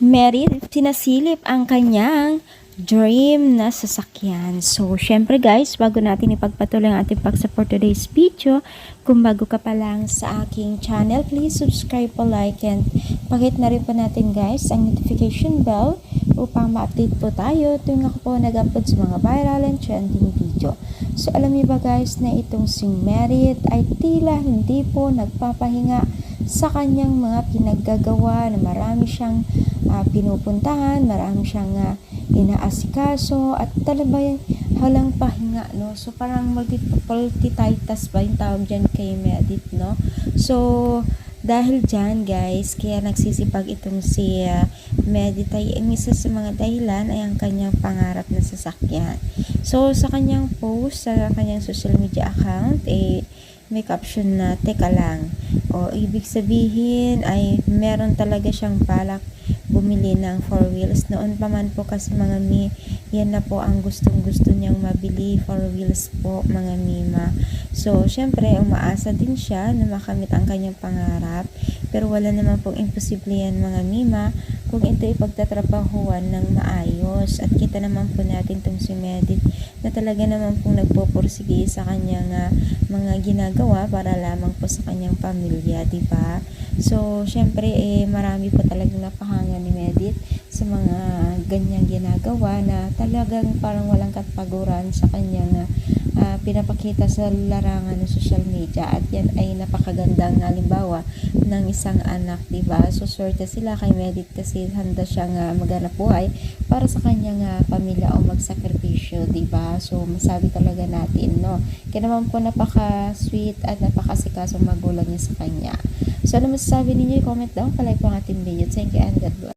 Merit, sinasilip ang kanyang dream na sasakyan. So, syempre guys, bago natin ipagpatuloy ang ating pag-support today's video, kung bago ka pa lang sa aking channel, please subscribe po, like, and pakit na rin po natin guys ang notification bell upang ma-update po tayo tuwing ako po nag-upload sa mga viral and trending video. So, alam niyo ba guys na itong si Merit ay tila hindi po nagpapahinga sa kanyang mga pinaggagawa na marami siyang ah, pinupuntahan, marami siyang ah, inaasikaso at talaga halang pahinga no? So parang multi multitask ba yung tawag dyan kay Medit no? So dahil dyan guys kaya nagsisipag itong si ah, Medit ay ang isa sa mga dahilan ay ang kanyang pangarap na sasakyan. So sa kanyang post sa kanyang social media account eh may caption na teka lang. O ibig sabihin ay meron talaga siyang balak bumili ng four wheels. Noon pa man po kasi mga mi, yan na po ang gustong gusto niyang mabili, four wheels po mga mima. So, syempre, umaasa din siya na makamit ang kanyang pangarap. Pero wala naman pong imposible yan mga mima kung ito ipagtatrabahuan ng maayos. At kita naman po natin tong si Medit na talaga naman pong nagpupursige sa kanyang ah, mga ginagawa para lamang po sa kanyang pamilya, di ba? So, syempre, eh, marami po talagang napahanga ni Medit sa mga ganyang ginagawa na talagang parang walang katapaguran sa kanyang ah, pinapakita sa larangan ng social media at yan ay napakagandang halimbawa ng isang anak, di ba? So, swerte sila kay Medit kasi handa siyang uh, maghanap buhay para sa kanyang ah, pamilya o magsakripisyo, di ba? So, masabi talaga natin, no? Kaya naman po napaka-sweet at napakasikasong magulang niya sa kanya. So, ano masasabi ninyo? Comment down, palike po ang ating video. Thank you and God bless.